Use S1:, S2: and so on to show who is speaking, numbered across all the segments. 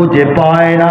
S1: খুঁজে পায় না।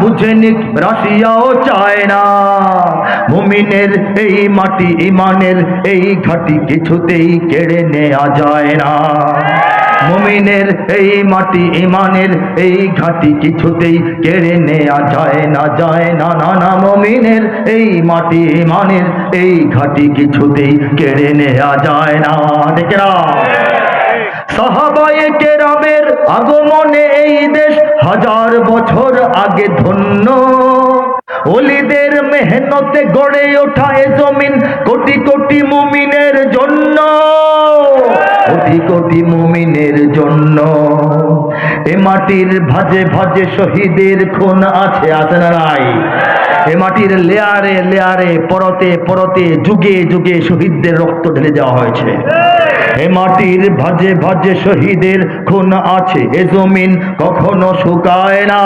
S1: বুঝে নিক রাশিয়া ও চায়না। মুমিনের এই মাটি, ইমানের এই ঘাটি কিছুতেই কেড়ে নেওয়া যায় না। মুমিনের এই মাটি, ইমানের এই ঘাটি কিছুতেই কেড়ে নেওয়া যায় না যায় না না না। মুমিনের এই মাটি, ইমানের এই ঘাটি কিছুতেই কেড়ে নেওয়া যায় না। দেখেরা সাহাবায়ে কেরামের আগমনে এই দেশ হাজার বছর আগে ধন্য। অলিদের মেহনতে গড়ে ওঠা এ জমিন কোটি কোটি মুমিনের জন্য। কোটি কোটি মুমিনের জন্য। এ মাটির ভাজে ভাজে শহীদের খুন আছে আছে না নাই? এ মাটির লেয়ারে লেয়ারে, পরতে পরতে, যুগে যুগে শহীদদের রক্ত ঢেলে দেওয়া হয়েছে। এ মাটির ভাজে ভাজে শহীদের খুন আছে, এ জমিন কখনো শুকায় না।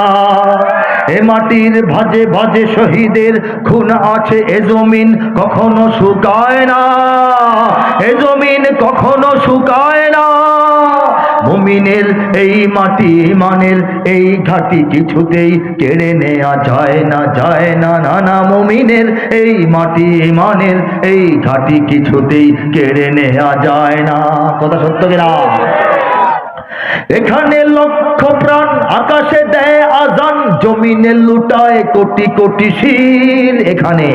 S1: এ মাটির ভাজে ভাজে শহীদের খুন আছে, এ জমিন কখনো শুকায় না। এ জমিন কখনো শুকায় না। মুমিনের এই মাটি মানের এই ঘাটি কিছুতেই কেড়ে নেয়া যায় না যায় না, নানা মুমিনের এই মাটি মানের এই ঘাটি কিছুতেই কেড়ে নেয়া যায় না। কথা সত্য কিনা? এখানে লক্ষ প্রাণ আকাশে দেয় আজান, জমিনে লুটায় কোটি কোটি শির। এখানে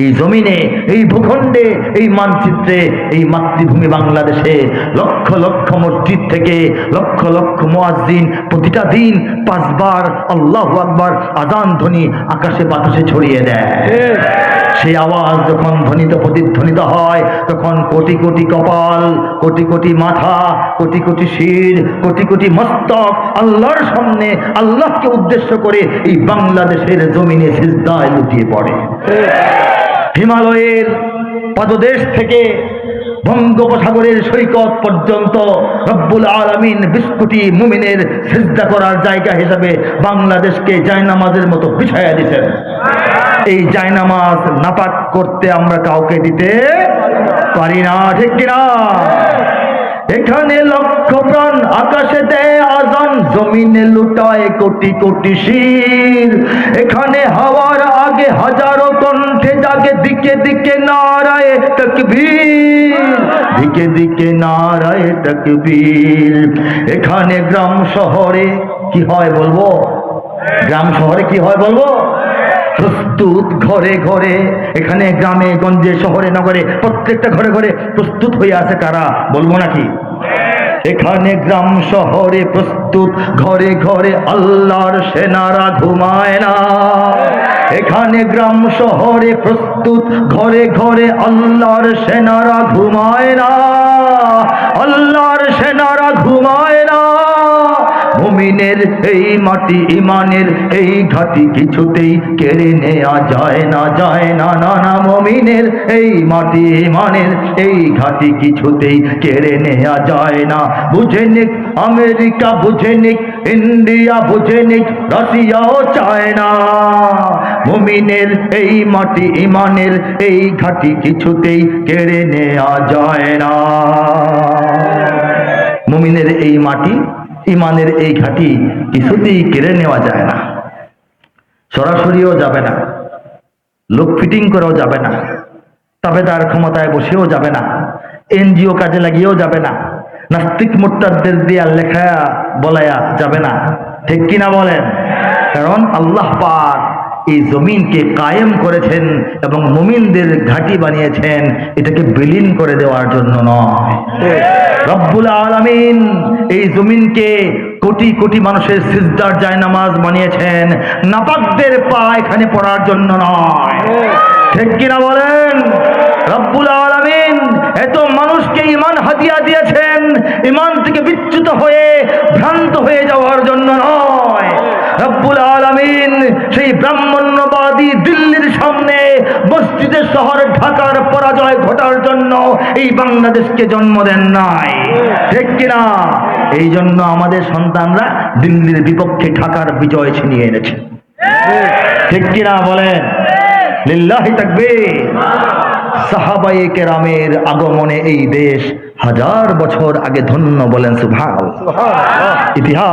S1: এই জমিনে, এই ভূখণ্ডে, এই মানচিত্রে, এই মাতৃভূমি বাংলাদেশে লক্ষ লক্ষ মসজিদ থেকে লক্ষ লক্ষ মুয়াজ্জিন প্রতিটা দিন পাঁচবার আল্লাহ আকবার আজান ধ্বনি আকাশে বাতাসে ছড়িয়ে দেয়। সেই আওয়াজ যখন ধ্বনিত প্রতিধ্বনিত হয়, তখন কোটি কোটি কপাল, কোটি কোটি মাথা, কোটি কোটি শির, কোটি কোটি মস্তক আল্লাহর সামনে, আল্লাহকে উদ্দেশ্য করে এই বাংলাদেশের জমিনে সিজদায় লুটিয়ে পড়ে। হিমালয়ের পাদদেশ থেকে বঙ্গোপসাগরের সৈকত পর্যন্ত রব্বুল আলমিন বিস্কুটি মুমিনের সিজদা করার জায়গা হিসাবে বাংলাদেশকে জায়নামাজের মতো বিছায়া দিতেন এই জায়নামাজ নাপাক করতে আমরা কাউকে দিতে পারি না, ঠিক কিনা? এখানে লক্ষ প্রাণ, আকাশে দেয় আজান, জমিনে লুটায় কোটি কোটি শির। এখানে হাওয়ার আগে হাজারো কণ্ঠে জাগে, দিকে দিকে নারায় তকবীর। দিকে দিকে নারায় তকবীর। এখানে গ্রাম শহরে কি হয় বলব? গ্রাম শহরে কি হয় বলব? প্রস্তুত ঘরে ঘরে, এখানে গ্রামে, গঞ্জে, শহরে, নগরে, প্রত্যেকটা ঘরে ঘরে প্রস্তুত হয়ে আছে কারা? বলব নাকি? এখানে গ্রাম, শহরে প্রস্তুত, ঘরে ঘরে আল্লাহর সেনারা ঘুমায় না। এখানে গ্রাম, শহরে প্রস্তুত, ঘরে ঘরে আল্লাহর সেনারা ঘুমায় না। আল্লাহর মুমিনের এই মাটি ইমানের এই ঘাটি কিছুতেই কেড়ে নেওয়া যায় না যায় না না না, মুমিনের এই মাটি ইমানের এই ঘাটি কিছুতেই কেড়ে নেওয়া যায় না। বুঝে নিক আমেরিকা, বুঝে নিক ইন্ডিয়া, বুঝে নিক রাশিয়াও চায় না। মুমিনের এই মাটি ইমানের এই ঘাটি কিছুতেই কেড়ে নেওয়া যায় না। মুমিনের এই মাটি ইমানের এই ঘাটি কিছুতেই কেড়ে নেওয়া যায় না। সরাসরিও যাবে না। লোক ফিটিং করেও যাবে না। তবে তার ক্ষমতায় বসেও যাবে না। এনজিও কাজে লাগিয়েও যাবে না। নাস্তিক মোট্টারদের দিয়া লেখা বলায়া যাবে না। ঠিক কিনা বলেন? কারণ আল্লাহ পাক এই জমিনকে কায়েম করেছেন এবং মুমিনদের ঘাঁটি বানিয়েছেন, এটাকে বিলীন করে দেওয়ার জন্য নয়। রব্বুল আলামিন এই জমিনকে কোটি কোটি মানুষের সিজদার জায়নামাজ বানিয়েছেন, নাপাকদের পা এখানে পড়ার জন্য নয়। ঠিক কিনা বলেন? রব্বুল আলামিন এত মানুষকে ইমান হাতিয়া দিয়েছেন ইমান থেকে বিচ্যুত হয়ে ভ্রান্ত হয়ে যাওয়ার জন্য নয়। রব্বুল আলামিন সেই ব্রাহ্মণ্যবাদী দিল্লির সামনে মসজিদের শহর ঢাকার পরাজয় ঘটার জন্য এই বাংলাদেশকে জন্ম দেন নাই। ঠিক কিনা? এই জন্য আমাদের সন্তানরা দিল্লির বিপক্ষে ঢাকার বিজয় ছিনিয়ে এনেছে। ঠিক কিনা বলেন? লিল্লাহি তাকবীর। সাহাবায়ে কেরামের আগমনে এই দেশ হাজার বছর আগে ধন্য বলেন সুভাষ ইতিহাস